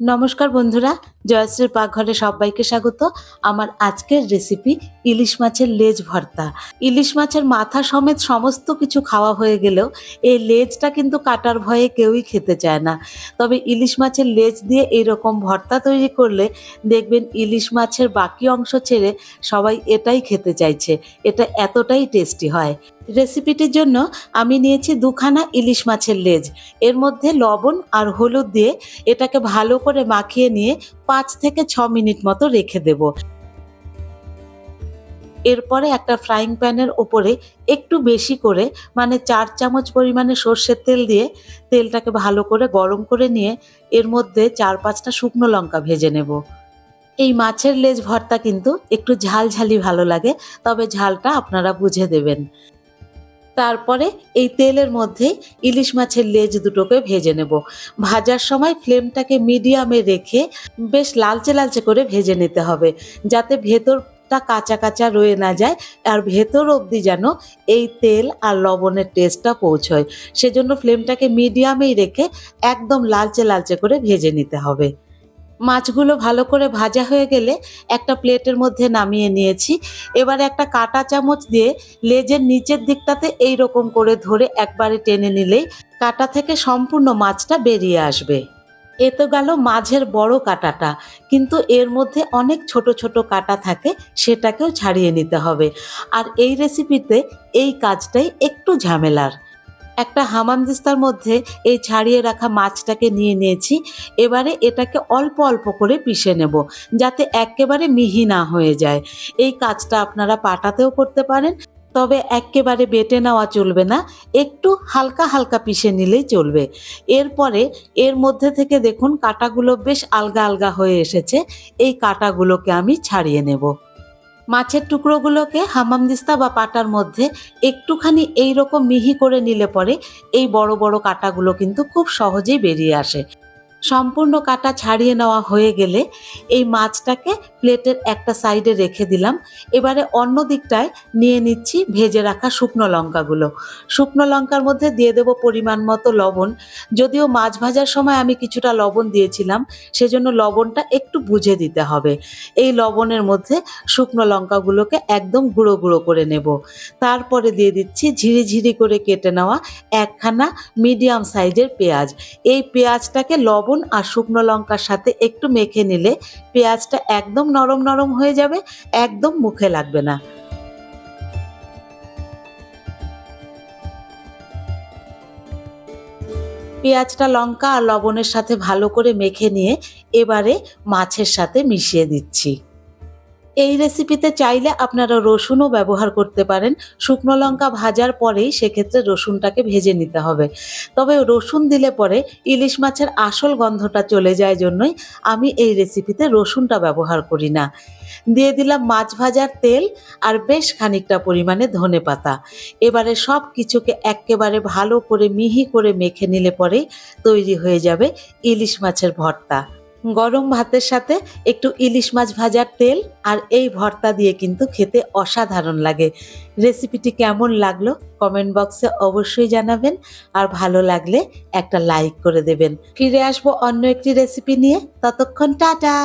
নমস্কার বন্ধুরা জয়শ্রীর পাকঘরে সবাইকে স্বাগত। আমার আজকের রেসিপি ইলিশ মাছের লেজ ভর্তা। ইলিশ মাছের মাথা সমেত সমস্ত কিছু খাওয়া হয়ে গেলেও এই লেজটা কিন্তু কাটার ভয়ে কেউই খেতে চায় না। তবে ইলিশ মাছের লেজ দিয়ে এইরকম ভর্তা তৈরি করলে দেখবেন ইলিশ মাছের বাকি অংশ ছেড়ে সবাই এটাই খেতে চাইছে। এটা এতটাই টেস্টি হয়। রেসিপিটির জন্য আমি নিয়েছি দুখানা ইলিশ মাছের লেজ। এর মধ্যে লবণ আর হলুদ দিয়ে এটাকে ভালো করে মাখিয়ে নিয়ে পাঁচ থেকে ছ মিনিট মতো রেখে দেব। এরপরে একটা ফ্রাইং প্যানের ওপরে একটু বেশি করে মানে চার চামচ পরিমাণে সর্ষের তেল দিয়ে তেলটাকে ভালো করে গরম করে নিয়ে এর মধ্যে চার পাঁচটা শুকনো লঙ্কা ভেজে নেব। এই মাছের লেজ ভর্তা কিন্তু একটু ঝালঝালি ভালো লাগে, তবে ঝালটা আপনারা বুঝে দেবেন। তারপরে এই তেলের মধ্যে ইলিশ মাছের লেজ দুটোকে ভেজে নেব। ভাজার সময় ফ্লেমটাকে মিডিয়ামে রেখে বেশ লালচে লালচে করে ভেজে নিতে হবে, যাতে ভেতরটা কাঁচা কাঁচা রয়ে না যায় আর ভেতর অবধি যেন এই তেল আর লবণের টেস্টটা পৌঁছয়। সেজন্য ফ্লেমটাকে মিডিয়ামেই রেখে একদম লালচে লালচে করে ভেজে নিতে হবে। মাছগুলো ভালো করে ভাজা হয়ে গেলে একটা প্লেটের মধ্যে নামিয়ে নিয়েছি। এবারে একটা কাঁটা চামচ দিয়ে লেজের নিচের দিকটাতে এই রকম করে ধরে একবারে টেনে নিলেই কাটা থেকে সম্পূর্ণ মাছটা বেরিয়ে আসবে। এ তো গেল মাঝের বড় কাটাটা, কিন্তু এর মধ্যে অনেক ছোট ছোট কাটা থাকে, সেটাকেও ছাড়িয়ে নিতে হবে। আর এই রেসিপিতে এই কাজটাই একটু ঝামেলার। একটা হামানদিস্তার মধ্যে এই ছাড়িয়ে রাখা মাছটাকে নিয়ে নিয়েছি। এবারে এটাকে অল্প অল্প করে পিষে নেব, যাতে একেবারে মিহি না হয়ে যায়। এই কাজটা আপনারা পাটাতেও করতে পারেন, তবে একেবারে বেটে নেওয়া চলবে না, একটু হালকা হালকা পিষে নিলেই চলবে। এরপরে এর মধ্যে থেকে দেখুন কাটাগুলো বেশ আলগা আলগা হয়ে এসেছে, এই কাটাগুলোকে আমি ছাড়িয়ে নেব। মাছের টুকরোগুলোকে হামামদিস্তা বা পাটার মধ্যে একটুখানি এই রকম মিহি করে নিলে পরে এই বড় বড় কাটাগুলো কিন্তু খুব সহজেই বেরিয়ে আসে। সম্পূর্ণ কাটা ছাড়িয়ে নেওয়া হয়ে গেলে এই মাছটাকে প্লেটের একটা সাইডে রেখে দিলাম। এবারে অন্য দিকটায় নিয়ে নিচ্ছি ভেজে রাখা শুকনো লঙ্কাগুলো। শুকনো লঙ্কার মধ্যে দিয়ে দেব পরিমাণ মতো লবণ। যদিও মাছ ভাজার সময় আমি কিছুটা লবণ দিয়েছিলাম, সেজন্য লবণটা একটু বুঝে দিতে হবে। এই লবণের মধ্যে শুকনো লঙ্কাগুলোকে একদম গুঁড়ো গুঁড়ো করে নেব। তারপরে দিয়ে দিচ্ছি ঝিরিঝিরি করে কেটে নেওয়া একখানা মিডিয়াম সাইজের পেঁয়াজ। এই পেঁয়াজটাকে লবণ আর শুকনো লঙ্কার সাথে একটু মেখে নিলে পেঁয়াজটা একদম নরম নরম হয়ে যাবে, একদম মুখে লাগবে না। পেঁয়াজটা লঙ্কা আর লবণের সাথে ভালো করে মেখে নিয়ে এবারে মাছের সাথে মিশিয়ে দিচ্ছি। এই রেসিপিতে চাইলে আপনারা রসুনও ব্যবহার করতে পারেন। শুকনো লঙ্কা ভাজার পরেই সেক্ষেত্রে রসুনটাকে ভেজে নিতে হবে। তবে রসুন দিলে পরে ইলিশ মাছের আসল গন্ধটা চলে যায় জন্যই আমি এই রেসিপিতে রসুনটা ব্যবহার করি না। দিয়ে দিলাম মাছ ভাজার তেল আর বেশ খানিকটা পরিমাণে ধনে পাতা। এবারে সব কিছুকে একেবারে ভালো করে মিহি করে মেখে নিলে পরেই তৈরি হয়ে যাবে ইলিশ মাছের ভর্তা। গরম ভাতের সাথে একটু ইলিশ মাছ ভাজার তেল আর এই ভর্তা দিয়ে কিন্তু খেতে অসাধারণ লাগে। রেসিপিটি কেমন লাগল কমেন্ট বক্সে অবশ্যই জানাবেন আর ভালো লাগলে একটা লাইক করে দেবেন। ফিরে আসব অন্য একটি রেসিপি নিয়ে। ততক্ষণ টাটা!